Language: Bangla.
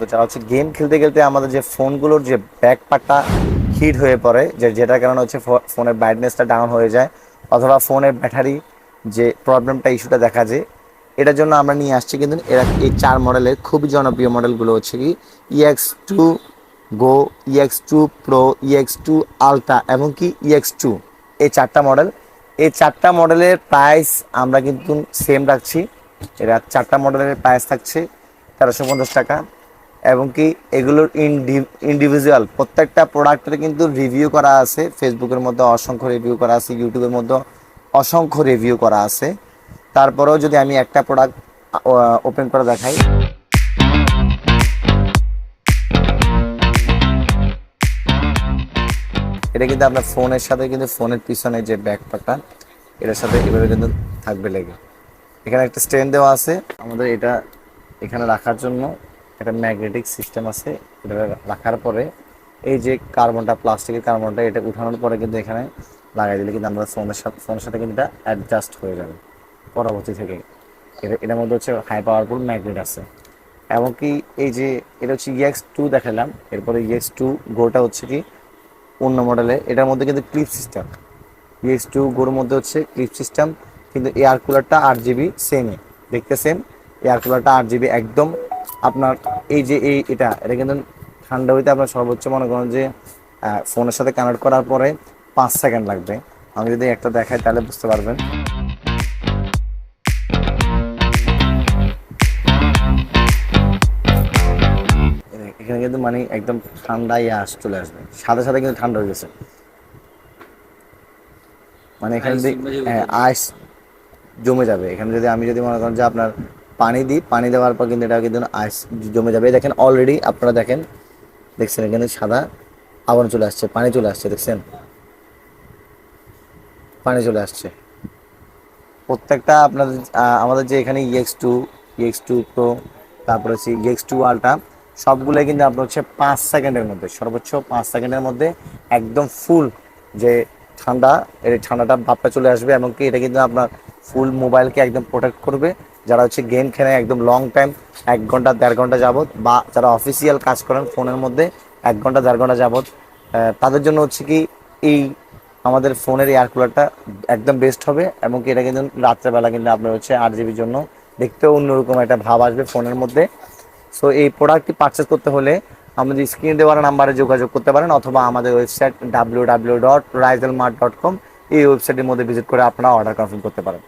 হচ্ছে গেম খেলতে খেলতে আমাদের যে ফোনগুলোর যে ব্যাক পার্টটা হিট হয়ে পড়ে, যে যেটার কারণে হচ্ছে ফোনের ব্রাইটনেসটা ডাউন হয়ে যায়, অথবা ফোনের ব্যাটারি যে প্রবলেমটা ইস্যুটা দেখা যায়, এটার জন্য আমরা নিয়ে আসছি কিন্তু এরা এই চার মডেলের খুবই জনপ্রিয় মডেলগুলো হচ্ছে কি E EX two go EX two pro EX two ultra এবং কি ইএক্স টু এই চারটা মডেল এই চারটা মডেলের প্রাইস আমরা কিন্তু সেম রাখছি। এরা চারটা মডেলের প্রাইস থাকছে তেরোশো পঞ্চাশ টাকা। এবং কি এগুলোর ইন্ডিভিজুয়াল প্রত্যেকটা প্রোডাক্টের কিন্তু রিভিউ করা আছে। ফেসবুকের মধ্যে অসংখ্য রিভিউ করা আছে ইউটিউবের মধ্যে অসংখ্য রিভিউ করা আছে। তারপরেও যদি আমি একটা প্রোডাক্ট ওপেন করে দেখাই। এটা কিন্তু আপনার ফোনের সাথে কিন্তু ফোনের পিছনে যে ব্যাকপাটা এটার সাথে এভাবে কিন্তু থাকবে লেগে। এখানে একটা স্ট্যান্ড দেওয়া আছে। আমাদের এটা এখানে রাখার জন্য একটা ম্যাগনেটিক সিস্টেম আছে, এটা রাখার পরে এই যে কার্বনটা প্লাস্টিকের কার্বনটা এটা উঠানোর পরে কিন্তু এখানে লাগাই দিলে কিন্তু আমরা ফোনের সাথে ফোনের সাথে কিন্তু এটা অ্যাডজাস্ট হয়ে যাবে পরবর্তী থেকে। এটা, এটার মধ্যে হচ্ছে হাই পাওয়ারফুল ম্যাগনেট আছে। এমনকি এই যে, এটা হচ্ছে ইএক্স টু দেখালাম, এরপরে ইএক্স টু গোটা হচ্ছে কি অন্য মডেলে এটার মধ্যে কিন্তু ক্লিপ সিস্টেম ইএক্স টু গোর মধ্যে হচ্ছে ক্লিপ সিস্টেম কিন্তু এয়ার কুলারটা আট জিবি সেমই দেখতে সেম এয়ার কুলারটা আট জিবি একদম আপনার এই যে এই এটা এটা কিন্তু ঠান্ডা হইতে আপনার সর্বোচ্চ মনে করেন যে ফোনের সাথে কানেক্ট করার পরে পাঁচ সেকেন্ড লাগবে। আমি যদি একটা দেখাই তাহলে বুঝতে পারবেন। এখানে কিন্তু মানে একদম ঠান্ডা ইয়াস চলে আসবে। সাথে সাথে কিন্তু ঠান্ডা হয়ে গেছে। মানে এখানে যদি হ্যাঁ আইস জমে যাবে। এখানে যদি আমি যদি মনে করেন যে আপনার পানি দিই, পানি দেওয়ার পর কিন্তু এটা কিন্তু আইস জমে যাবে। দেখেন অলরেডি আপনারা দেখেন, দেখছেন এখানে সাদা আবরণ চলে আসছে, পানি চলে আসছে, দেখছেন? পানি চলে আসছে। প্রত্যেকটা আপনাদের আমাদের যে এখানে EX two EX two pro তারপরে হচ্ছে ইএক্স টু আলট্রা সবগুলোই কিন্তু আপনার হচ্ছে পাঁচ সেকেন্ডের মধ্যে, সর্বোচ্চ পাঁচ সেকেন্ডের মধ্যে একদম ফুল যে ঠান্ডা, এই ঠান্ডাটা ভাবটা চলে আসবে, এমনকি এটা কিন্তু আপনার ফুল মোবাইলকে একদম প্রোটেক্ট করবে। যারা হচ্ছে গেম খেলে একদম লং টাইম এক ঘণ্টা, দেড় ঘণ্টা যাবত বা যারা অফিসিয়াল কাজ করেন ফোনের মধ্যে, এক ঘণ্টা, দেড় ঘণ্টা যাবত তাদের জন্য হচ্ছে কি এই আমাদের ফোনের এয়ার কুলারটা একদম বেস্ট হবে, এবং কি এটা কিন্তু রাত্রেবেলা কিন্তু আপনার হচ্ছে আট জিবির জন্য দেখতেও অন্যরকম একটা ভাব আসবে ফোনের মধ্যে। সো এই প্রোডাক্টটি পারচেস করতে হলে আমাদের স্ক্রিনে দেওয়ার নাম্বারে যোগাযোগ করতে পারেন, অথবা আমাদের website W W dot Raizel mart dot com এই ওয়েবসাইটের মধ্যে ভিজিট করে আপনারা অর্ডার কনফার্ম করতে পারেন।